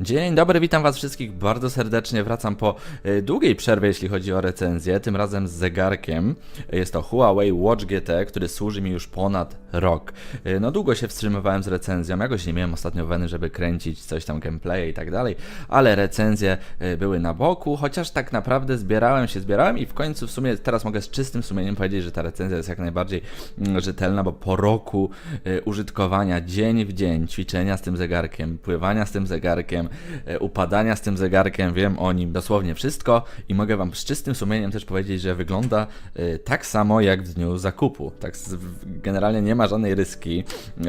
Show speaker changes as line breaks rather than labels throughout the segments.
Dzień dobry, witam was wszystkich bardzo serdecznie. Wracam po e, długiej przerwie, jeśli chodzi o recenzję, tym razem z zegarkiem. Jest to Huawei Watch GT, który służy mi już ponad rok. E, No długo się wstrzymywałem z recenzją, jakoś nie miałem ostatnio weny, żeby kręcić coś tam gameplay i tak dalej, ale recenzje e, były na boku, chociaż tak naprawdę zbierałem się, zbierałem i w końcu w sumie teraz mogę z czystym sumieniem powiedzieć, że ta recenzja jest jak najbardziej mm, rzetelna, bo po roku użytkowania dzień w dzień, ćwiczenia z tym zegarkiem, pływania z tym zegarkiem, e, upadania z tym zegarkiem, wiem o nim dosłownie wszystko i mogę Wam z czystym sumieniem też powiedzieć, że wygląda e, tak samo jak w dniu zakupu. Tak generalnie nie ma żadnej ryski, e,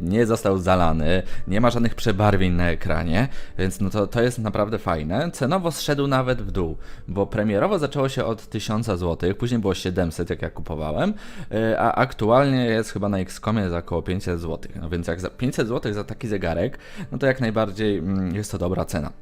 nie został zalany, nie ma żadnych przebarwień na ekranie, więc no to, to jest naprawdę fajne. Cenowo zszedł nawet w dół, bo premierowo zaczęło się od 1000 zł, później było 700 jak ja kupowałem, a aktualnie jest chyba na Xcomie za około 500 zł. No więc jak za 500 zł za taki zegarek, no to jak najbardziej jest to dobra cena.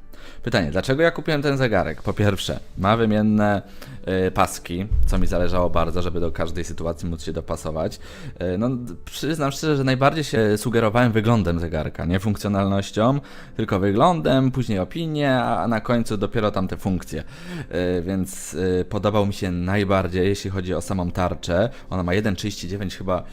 Pytanie, dlaczego ja kupiłem ten zegarek? Po pierwsze, ma wymienne e, paski, co mi zależało bardzo, żeby do każdej sytuacji móc się dopasować. E, no, przyznam szczerze, że najbardziej się sugerowałem wyglądem zegarka, nie funkcjonalnością, tylko wyglądem, później opinie, a na końcu dopiero tam te funkcje. E, więc e, podobał mi się najbardziej, jeśli chodzi o samą tarczę. Ona ma 1,39 chyba e,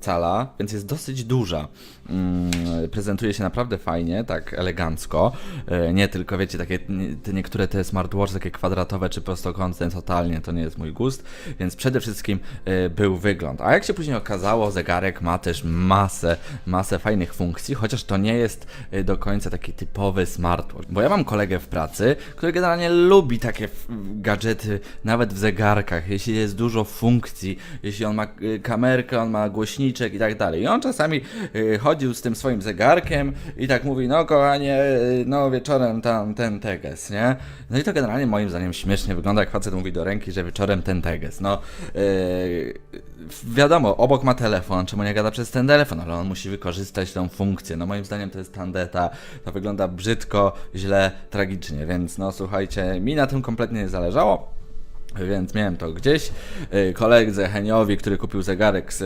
cala, więc jest dosyć duża. Mm, prezentuje się naprawdę fajnie, tak elegancko. E, Nie tylko, wiecie, takie te niektóre te smartwatche, takie kwadratowe czy prostokątne, totalnie to nie jest mój gust, więc przede wszystkim e, był wygląd. A jak się później okazało, zegarek ma też masę, masę fajnych funkcji, chociaż to nie jest e, do końca taki typowy smartwatch. Bo ja mam kolegę w pracy, który generalnie lubi takie gadżety, nawet w zegarkach, jeśli jest dużo funkcji, jeśli on ma e, kamerkę, on ma głośniczek i tak dalej. I on czasami e, chodził z tym swoim zegarkiem i tak mówi, no kochanie, e, no wieczorem tam ten teges, nie? No i to generalnie moim zdaniem śmiesznie wygląda, jak facet mówi do ręki, że wieczorem ten teges. No, e, wiadomo, obok ma telefon, czemu nie gada przez ten telefon, ale on musi wykorzystać tą funkcję. No moim zdaniem to jest tandeta, to wygląda brzydko, źle, tragicznie, więc no słuchajcie, mi na tym kompletnie nie zależało. Więc miałem to gdzieś. Y, Koledze Heniowi, który kupił zegarek z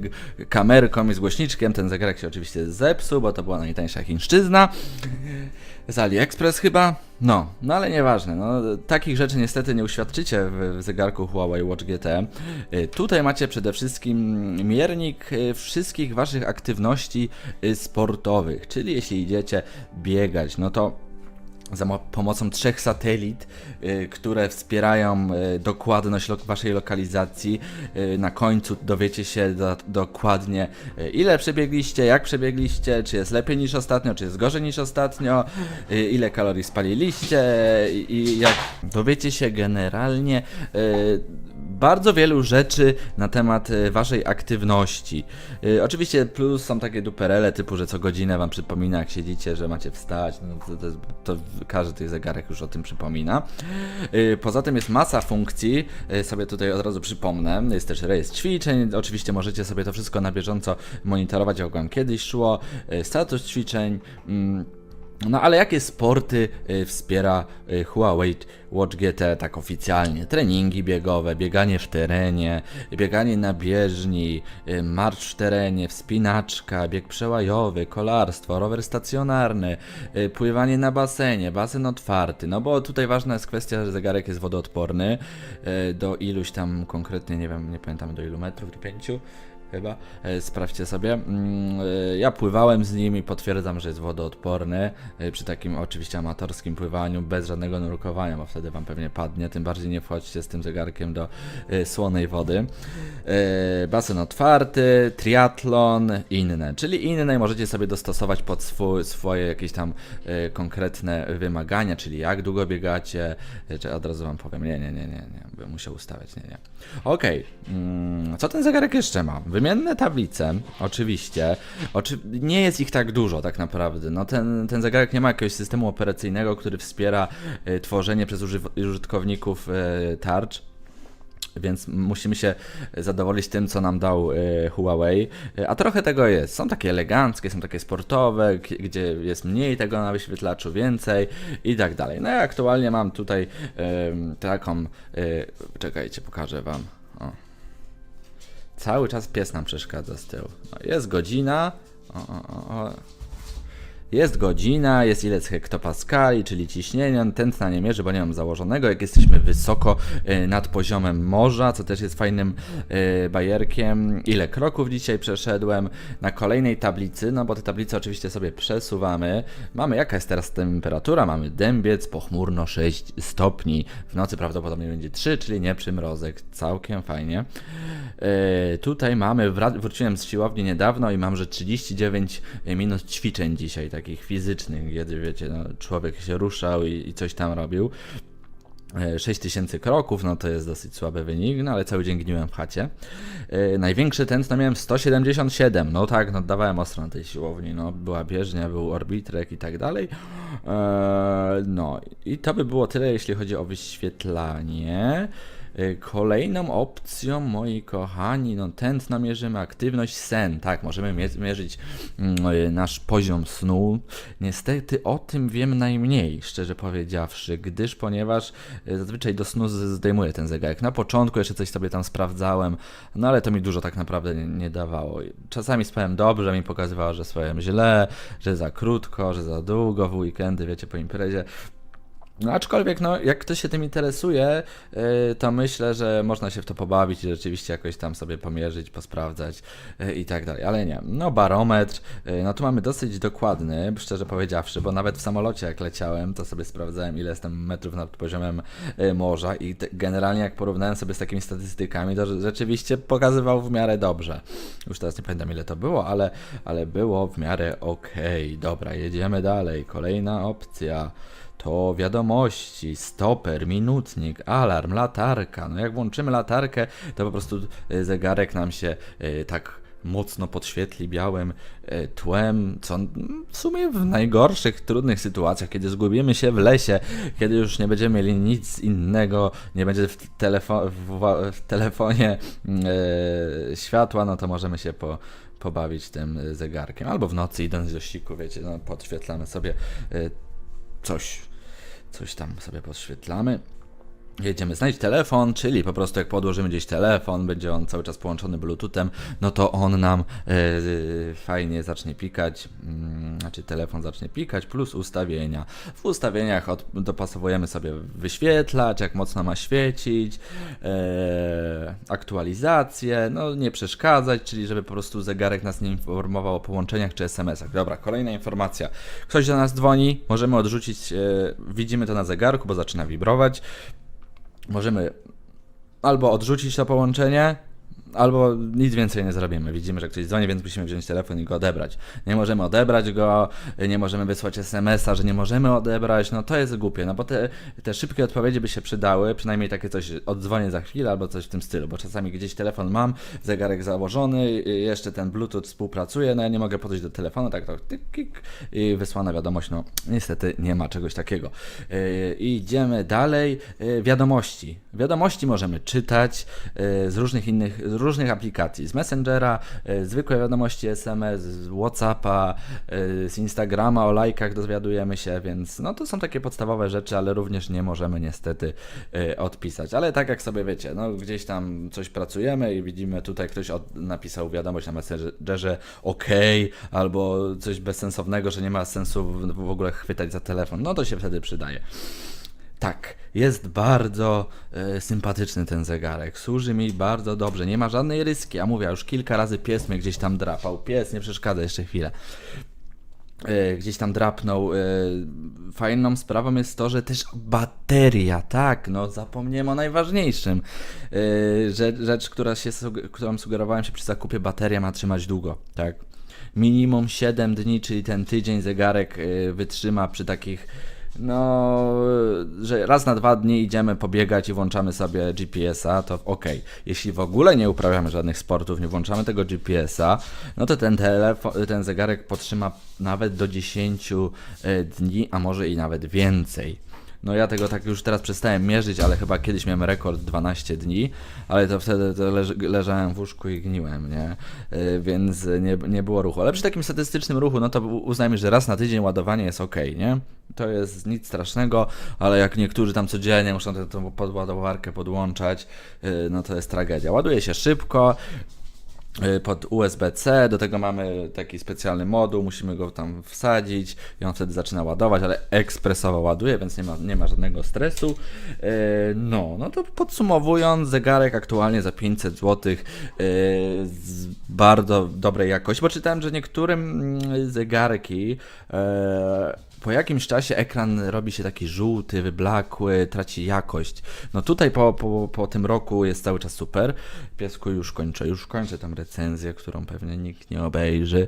g- kamerką i z głośniczkiem, ten zegarek się oczywiście zepsuł, bo to była najtańsza chińszczyzna. Z AliExpress chyba? No, no ale nieważne. No, takich rzeczy niestety nie uświadczycie w, w zegarku Huawei Watch GT. Y, Tutaj macie przede wszystkim miernik y, wszystkich waszych aktywności y, sportowych, czyli jeśli idziecie biegać, no to za mo- pomocą trzech satelit, y, które wspierają y, dokładność waszej lokalizacji. Y, na końcu dowiecie się do, dokładnie, ile przebiegliście, jak przebiegliście, czy jest lepiej niż ostatnio, czy jest gorzej niż ostatnio, ile kalorii spaliliście i, jak dowiecie się generalnie bardzo wielu rzeczy na temat y, waszej aktywności. Y, Oczywiście plus są takie duperele typu, że co godzinę wam przypomina jak siedzicie, że macie wstać, no to, to, to każdy tych zegarek już o tym przypomina. Y, Poza tym jest masa funkcji, sobie tutaj od razu przypomnę, jest też rejestr ćwiczeń, oczywiście możecie sobie to wszystko na bieżąco monitorować, jak wam kiedyś szło, status ćwiczeń, mm, no ale jakie sporty y, wspiera y, Huawei Watch GT tak oficjalnie? Treningi biegowe, bieganie w terenie, bieganie na bieżni, y, marsz w terenie, wspinaczka, bieg przełajowy, kolarstwo, rower stacjonarny, pływanie na basenie, basen otwarty. No bo tutaj ważna jest kwestia, że zegarek jest wodoodporny do iluś tam konkretnie, nie wiem, nie pamiętam do ilu metrów, do pięciu chyba. E, Sprawdźcie sobie. Mm, e, Ja pływałem z nim i potwierdzam, że jest wodoodporny. e, Przy takim oczywiście amatorskim pływaniu, bez żadnego nurkowania, bo wtedy wam pewnie padnie. Tym bardziej nie wchodźcie z tym zegarkiem do słonej wody. Basen otwarty, triatlon, inne. Czyli inne możecie sobie dostosować pod swój, swoje jakieś tam konkretne wymagania, czyli jak długo biegacie, czy od razu wam powiem, nie, nie, nie, nie, nie, bym musiał ustawiać, nie, nie. Okej, mm, co ten zegarek jeszcze ma? Wymienne tablice, oczywiście. Oczy... Nie jest ich tak dużo, tak naprawdę. No, ten, ten zegarek nie ma jakiegoś systemu operacyjnego, który wspiera e, tworzenie przez użytkowników e, tarcz. Więc musimy się zadowolić tym, co nam dał e, Huawei. E, A trochę tego jest. Są takie eleganckie, są takie sportowe, gdzie jest mniej tego na wyświetlaczu, więcej i tak dalej. No ja aktualnie mam tutaj em, taką. E, czekajcie, pokażę Wam. O. Cały czas pies nam przeszkadza z tyłu. No, jest godzina. O, o, o. Jest godzina, jest ile hektopaskali, czyli ciśnienia. Tętna nie mierzy, bo nie mam założonego. Jak jesteśmy wysoko e, nad poziomem morza, co też jest fajnym e, bajerkiem. Ile kroków dzisiaj przeszedłem. Na kolejnej tablicy, no bo te tablice oczywiście sobie przesuwamy. Mamy jaka jest teraz temperatura? Mamy dębiec, pochmurno 6 stopni. W nocy prawdopodobnie będzie 3, czyli nie przymrozek. Całkiem fajnie. E, tutaj mamy, wróciłem z siłowni niedawno i mam, że 39 minut ćwiczeń dzisiaj, takich fizycznych, kiedy wiecie, no, człowiek się ruszał i, i coś tam robił. E, 6000 kroków, no to jest dosyć słaby wynik, no ale cały dzień gniłem w chacie. E, największy tętno miałem 177, no tak, no dawałem ostro na tej siłowni, no była bieżnia, był orbitrek i tak dalej. E, no i to by było tyle, jeśli chodzi o wyświetlanie. E, Kolejną opcją, moi kochani, no tętno mierzymy, aktywność, sen. Tak, możemy mie- mierzyć mm, e, nasz poziom snu. Niestety o tym wiem najmniej, szczerze powiedziawszy, gdyż ponieważ e, zazwyczaj do snu zdejmuję ten zegarek. Na początku jeszcze coś sobie tam sprawdzałem, no ale to mi dużo tak naprawdę nie dawało. Czasami spałem dobrze, mi pokazywało, że spałem źle, że za krótko, że za długo w weekendy, wiecie, po imprezie. No aczkolwiek, no, jak ktoś się tym interesuje, yy, to myślę, że można się w to pobawić i rzeczywiście jakoś tam sobie pomierzyć, posprawdzać yy, i tak dalej. Ale nie, no barometr, yy, no tu mamy dosyć dokładny, szczerze powiedziawszy, bo nawet w samolocie jak leciałem, to sobie sprawdzałem ile jestem metrów nad poziomem yy, morza i generalnie jak porównałem sobie z takimi statystykami, to rzeczywiście pokazywał w miarę dobrze. Już teraz nie pamiętam ile to było, ale, ale było w miarę okej. Dobra, jedziemy dalej. Kolejna opcja to wiadomości, stoper, minutnik, alarm, latarka. No jak włączymy latarkę, to po prostu y, zegarek nam się y, tak mocno podświetli białym y, tłem, co w sumie w najgorszych, trudnych sytuacjach, kiedy zgubimy się w lesie, kiedy już nie będziemy mieli nic innego, nie będzie w, telefo- w, w telefonie y, światła, no to możemy się po, pobawić tym zegarkiem. Albo w nocy idąc do siku, wiecie, no podświetlamy sobie y, coś, coś tam sobie podświetlamy. Jedziemy znaleźć telefon, czyli po prostu jak podłożymy gdzieś telefon, będzie on cały czas połączony bluetoothem, no to on nam e, fajnie zacznie pikać, mm, znaczy telefon zacznie pikać, plus ustawienia. W ustawieniach od, dopasowujemy sobie wyświetlacz, jak mocno ma świecić, e, aktualizację, no nie przeszkadzać, czyli żeby po prostu zegarek nas nie informował o połączeniach czy SMS-ach. Dobra, kolejna informacja. Ktoś do nas dzwoni, możemy odrzucić, e, widzimy to na zegarku, bo zaczyna wibrować możemy albo odrzucić to połączenie, albo nic więcej nie zrobimy. Widzimy, że ktoś dzwoni, więc musimy wziąć telefon i go odebrać. Nie możemy odebrać go, nie możemy wysłać SMS-a, że nie możemy odebrać. No to jest głupie, no bo te, te szybkie odpowiedzi by się przydały, przynajmniej takie coś oddzwonię za chwilę albo coś w tym stylu, bo czasami gdzieś telefon mam, zegarek założony, y, jeszcze ten Bluetooth współpracuje, no ja nie mogę podejść do telefonu, tak to tyk, kik, i wysłana wiadomość, no niestety nie ma czegoś takiego. Yy, idziemy dalej, yy, wiadomości. Wiadomości możemy czytać yy, z różnych innych, z różnych aplikacji, z Messengera, yy, zwykłe wiadomości SMS, z Whatsappa, yy, z Instagrama, o lajkach dowiadujemy się, więc no to są takie podstawowe rzeczy, ale również nie możemy niestety yy, odpisać. Ale tak jak sobie wiecie, no gdzieś tam coś pracujemy i widzimy tutaj ktoś od, napisał wiadomość na Messengerze OK, albo coś bezsensownego, że nie ma sensu w ogóle chwytać za telefon, no to się wtedy przydaje. Tak, jest bardzo e, sympatyczny ten zegarek. Służy mi bardzo dobrze. Nie ma żadnej ryski. A mówię, już kilka razy pies mnie gdzieś tam drapał. Pies, nie przeszkadza jeszcze chwilę. E, gdzieś tam drapnął. E, fajną sprawą jest to, że też bateria, tak, no zapomniałem o najważniejszym. Rzecz, rzecz która się, którą sugerowałem się przy zakupie, bateria ma trzymać długo, tak. Minimum 7 dni, czyli ten tydzień zegarek e, wytrzyma przy takich no, że raz na dwa dni idziemy pobiegać i włączamy sobie GPS-a, to ok. Jeśli w ogóle nie uprawiamy żadnych sportów, nie włączamy tego GPS-a, no to ten telefon, ten zegarek potrzyma nawet do 10 e, dni, a może i nawet więcej. No ja tego tak już teraz przestałem mierzyć, ale chyba kiedyś miałem rekord 12 dni, ale to wtedy to leż, leżałem w łóżku i gniłem, nie? Yy, więc nie, nie było ruchu. Ale przy takim statystycznym ruchu, no to uznajmy, że raz na tydzień ładowanie jest ok, nie? To jest nic strasznego, ale jak niektórzy tam codziennie muszą tę podładowarkę podłączać, yy, no to jest tragedia. Ładuje się szybko, y, pod USB-C, do tego mamy taki specjalny moduł, musimy go tam wsadzić i on wtedy zaczyna ładować, ale ekspresowo ładuje, więc nie ma, nie ma żadnego stresu. Y, No, no to podsumowując, zegarek aktualnie za 500 zł z bardzo dobrej jakości, bo czytałem, że niektórym mm, zegarki e, po jakimś czasie ekran robi się taki żółty, wyblakły, traci jakość. No tutaj po, po, po tym roku jest cały czas super. Piesku już kończę, już kończę tam recenzję, którą pewnie nikt nie obejrzy.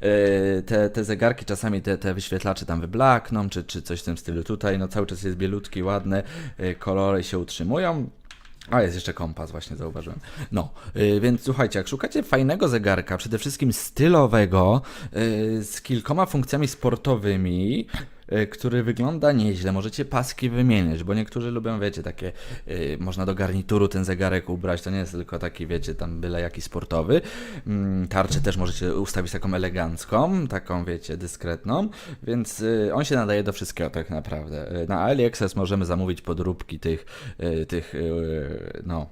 E, Te, te zegarki czasami, te, te wyświetlacze tam wyblakną, czy, czy coś w tym stylu. Tutaj no cały czas jest bielutki, ładny, e, kolory się utrzymują. A jest jeszcze kompas, właśnie zauważyłem. No, yy, więc słuchajcie, jak szukacie fajnego zegarka, przede wszystkim stylowego, yy, z kilkoma funkcjami sportowymi, który wygląda nieźle, możecie paski wymieniać, bo niektórzy lubią, wiecie, takie, yy, można do garnituru ten zegarek ubrać, to nie jest tylko taki, wiecie, tam byle jaki sportowy. Mm, tarczę też możecie ustawić taką elegancką, taką, wiecie, dyskretną, więc yy, on się nadaje do wszystkiego tak naprawdę. Yy, na AliExpress możemy zamówić podróbki tych, yy, tych, yy, no,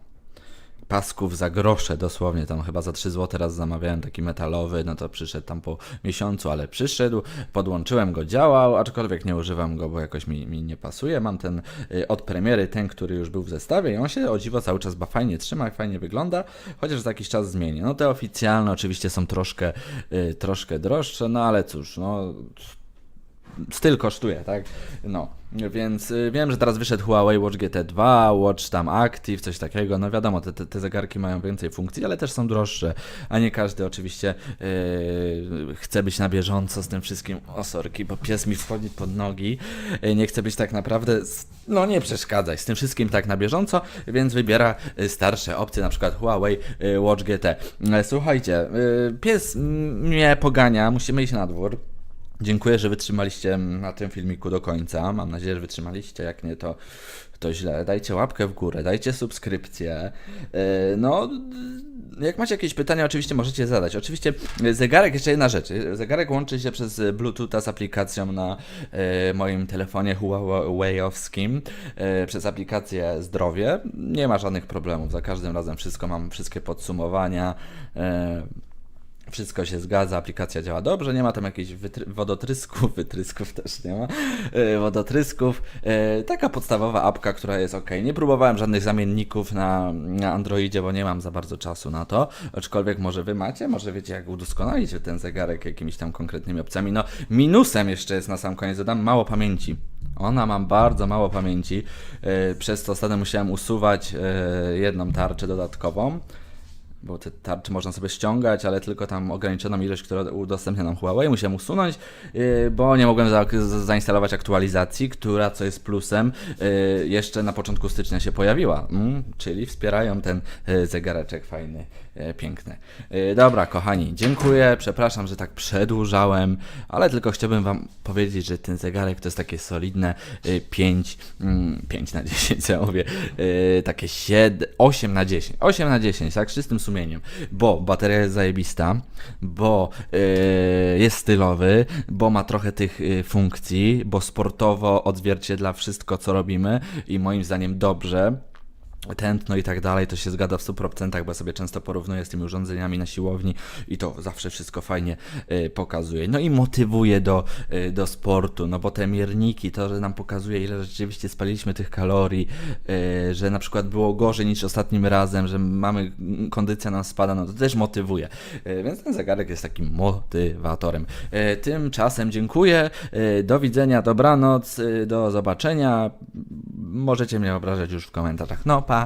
pasków za grosze, dosłownie, tam chyba za 3 zł raz zamawiałem taki metalowy, no to przyszedł tam po miesiącu, ale przyszedł, podłączyłem go, działał, aczkolwiek nie używam go, bo jakoś mi, mi nie pasuje, mam ten y, od premiery, ten, który już był w zestawie i on się o dziwo cały czas ba fajnie trzyma, fajnie wygląda, chociaż za jakiś czas zmieni. No te oficjalne oczywiście są troszkę, y, troszkę droższe, no ale cóż, no styl kosztuje, tak? No, więc y, wiem, że teraz wyszedł Huawei Watch GT2, Watch tam Active, coś takiego. No wiadomo, te, te, zegarki mają więcej funkcji, ale też są droższe, a nie każdy oczywiście yy, chce być na bieżąco z tym wszystkim. O, sorki, bo pies mi wchodzi pod nogi. Yy, nie chce być tak naprawdę, no nie przeszkadzać z tym wszystkim tak na bieżąco, więc wybiera y, starsze opcje, na przykład Huawei y, Watch GT. Słuchajcie, yy, pies mnie pogania, musimy iść na dwór. Dziękuję, że wytrzymaliście na tym filmiku do końca. Mam nadzieję, że wytrzymaliście. Jak nie, to, to źle. Dajcie łapkę w górę, dajcie subskrypcję. Yy, No, jak macie jakieś pytania, oczywiście możecie zadać. Oczywiście zegarek, jeszcze jedna rzecz. Zegarek łączy się przez Bluetootha z aplikacją na e, moim telefonie Huawei'owskim, przez aplikację Zdrowie. Nie ma żadnych problemów. Za każdym razem wszystko mam, wszystkie podsumowania. Wszystko się zgadza, aplikacja działa dobrze, nie ma tam jakichś wytry- wodotrysków, wytrysków też nie ma, e, wodotrysków. E, taka podstawowa apka, która jest ok. Nie próbowałem żadnych zamienników na, na Androidzie, bo nie mam za bardzo czasu na to, aczkolwiek może wy macie, może wiecie jak udoskonalić ten zegarek jakimiś tam konkretnymi opcjami. No, minusem jeszcze jest na sam koniec, dodam mało pamięci. Ona ma bardzo mało pamięci, e, przez to ostatnio musiałem usuwać e, jedną tarczę dodatkową bo te tarcze można sobie ściągać, ale tylko tam ograniczoną ilość, która udostępnia nam Huawei, musiałem usunąć, yy, bo nie mogłem za, za- zainstalować aktualizacji, która, co jest plusem, yy, jeszcze na początku stycznia się pojawiła, mm, czyli wspierają ten yy, zegareczek fajny, piękny. Dobra, kochani, dziękuję, przepraszam, że tak przedłużałem, ale tylko chciałbym Wam powiedzieć, że ten zegarek to jest takie solidne yy, 5, mm, 5 na 10, co ja mówię, takie 7, 8 na 10, 8 na 10, tak, z czystym sumieniem, bo bateria jest zajebista, bo yy, jest stylowy, bo ma trochę tych yy, funkcji, bo sportowo odzwierciedla wszystko, co robimy i moim zdaniem dobrze tętno i tak dalej, to się zgadza w 100%, bo ja sobie często porównuję z tymi urządzeniami na siłowni i to zawsze wszystko fajnie y, pokazuje. No i motywuje do, y, do sportu, no bo te mierniki, to, że nam pokazuje, ile rzeczywiście spaliliśmy tych kalorii, y, że na przykład było gorzej niż ostatnim razem, że mamy, kondycja nam spada, no to też motywuje. Y, więc ten zegarek jest takim motywatorem. Y, tymczasem dziękuję, y, do widzenia, dobranoc, y, do zobaczenia. Możecie mnie obrażać już w komentarzach. No, pa!